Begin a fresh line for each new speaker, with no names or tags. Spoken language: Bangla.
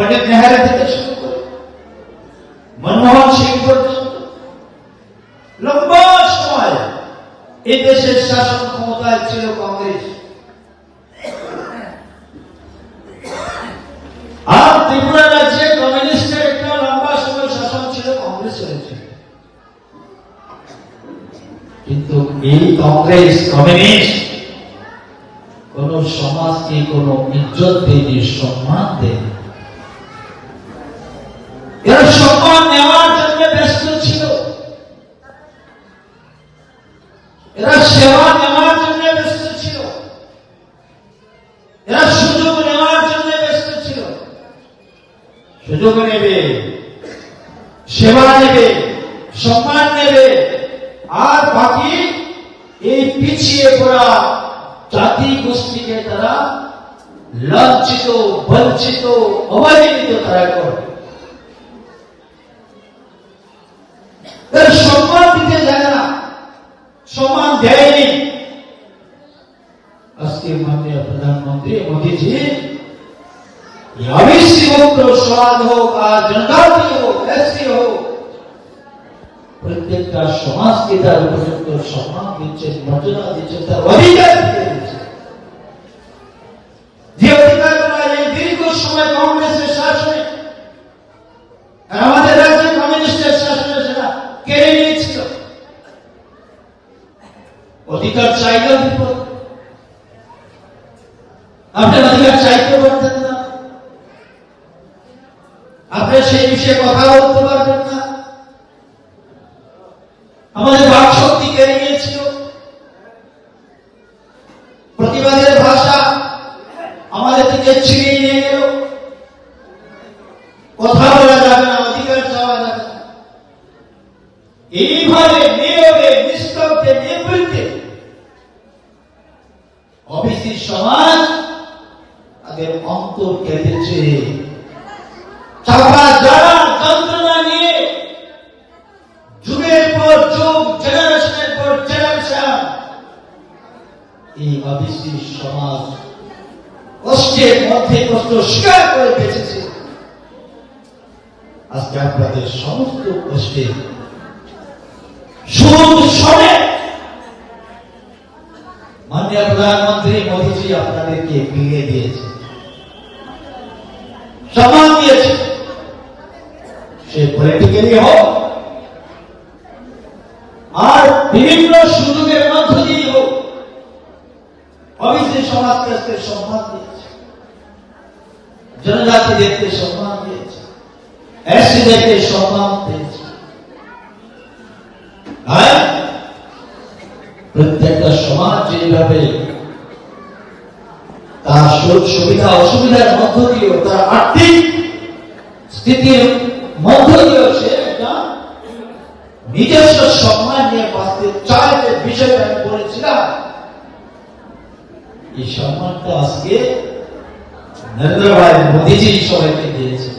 পণ্ডিত নেহারা থেকে শুরু করে মনমোহন সিং পর্যন্ত। লম্বা সময় এই দেশের শাসন ক্ষমতায় ছিল কংগ্রেস। আর ত্রিপুরা রাজ্যে কমিউনিস্টের একটা লম্বা সময় শাসন ছিল, কংগ্রেস হয়েছে। কিন্তু এই কংগ্রেস কমিউনিস্ট কোন সমাজকে কোন ইজ্জত দেয়নি, সম্মান দেয়নি। এরা সম্মান নেওয়ার জন্য ব্যস্ত ছিল। এরা সেবা নেওয়ার জন্য ব্যস্ত ছিল। এরা সুযোগ নেওয়ার জন্য ব্যস্ত ছিল। সুযোগ নেবে, সেবা নেবে, সম্মান নেবে। আর বাকি এই পিছিয়ে পড়া জাতি গোষ্ঠীকে তারা লজ্জিত বঞ্চিত, অবহেলিত তারা করবে তারা সম্মান দিতে যায় না। সম্মান দেয়নি। আজকে মাননীয় প্রধানমন্ত্রী মোদীজি আবিসি হোক সমাজ হোক আর জনজাতি হোক এসসি হোক, প্রত্যেকটা সমাজকে তার উপযুক্ত সম্মান দিচ্ছেন, মর্যাদা দিচ্ছেন, তার অধিকার অধিকার চাইলেও বিপদ। আপনার অধিকার চাইতে পারতেন না। আপনি সেই বিষয়ে কথা বলতে পারবেন না। আমাদের বাক শক্তি কেড়ে নিয়েছিল? প্রতিবাদের ভাষা আমাদের থেকে ছিনিয়ে নিয়ে গেল। কথা বলা যাবে না, অধিকার চাওয়া যাবে না। এইভাবে নিয়োগে নিস্তব্ধে, নিবৃত্তে সমাজ তাদের অন্তর কেঁদেছে। চাপা যারা যন্ত্রণা নিয়ে যুগের পর যুগ জেনারেশনের পর জেনারেশন এই অবিশ্রী সমাজ কষ্টের মধ্যে কষ্ট স্বীকার করে বেঁচেছে আজকে আপনাদের সমস্ত কষ্টে মাননীয় প্রধানমন্ত্রী মোদীজি আপনাদেরকে ভেঙে দিয়েছে। সম্মান দিয়েছে। সে পলিটিক্যালি হোক, আর বিভিন্ন সুযোগের মধ্য দিয়ে হোক অবশ্যই সমাজকে আজকে সম্মান দিয়েছে। জনজাতিদেরকে সম্মান দিয়েছে। এসসিদেরকে সম্মান দিয়েছে। হ্যাঁ সমাজ যেভাবে তার সুবিধা, অসুবিধার মধ্য দিয়েও, তার আর্থিক স্থিতির মধ্য দিয়েও সে একটা নিজস্ব সম্মান নিয়ে বাঁচতে চায় যে বিষয়টা আমি বলেছিলাম। এই সম্মানটা আজকে নরেন্দ্র ভাই মোদীজি সবাইকে দিয়েছে